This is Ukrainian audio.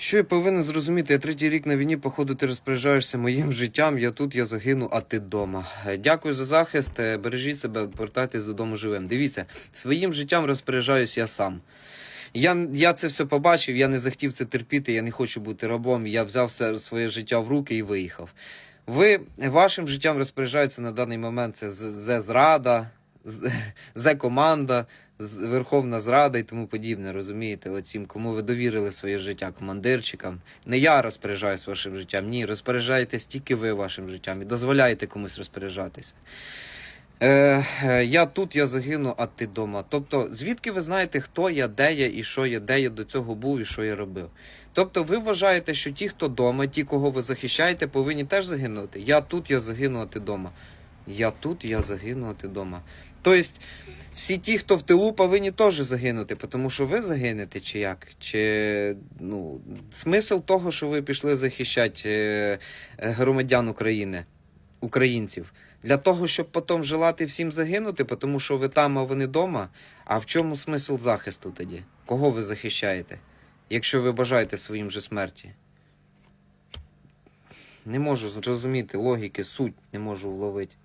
Що я повинен зрозуміти? Я третій рік на війні, походу, ти розпоряджаєшся моїм життям. Я тут, я загину, а ти вдома. Дякую за захист. е, Бережіть себе, повертайтесь додому живим. Дивіться, своїм життям розпоряджаюсь я сам. Я, я це все побачив, я не захотів це терпіти, я не хочу бути рабом. Я взяв все своє життя в руки і виїхав. Ви вашим життям розпоряджається на даний момент це З зрада, З команда, Верховна Зрада і тому подібне. Розумієте, оцім, кому ви довірили своє життя командирчикам. Не я розпоряджаюсь вашим життям, ні, розпоряджаєтесь тільки ви вашим життям і дозволяєте комусь розпоряджатися. Е, е, я тут, я загину, а ти дома. Тобто, звідки ви знаєте, хто я, де я і що я, де я до цього був і що я робив? Тобто, ви вважаєте, що ті, хто дома, ті, кого ви захищаєте, повинні теж загинути. Я тут, я загину, а ти дома. Я тут, я загину, а ти дома. Тобто, всі ті, хто в тилу, повинні теж загинути, тому що ви загинете, чи як? Чи ну, смисл того, що ви пішли захищати е, е, громадян України, українців, для того, щоб потім желати всім загинути, тому що ви там, а вони вдома. А в чому смисл захисту тоді? Кого ви захищаєте, якщо ви бажаєте своїм же смерті? Не можу зрозуміти логіки, суть не можу вловити.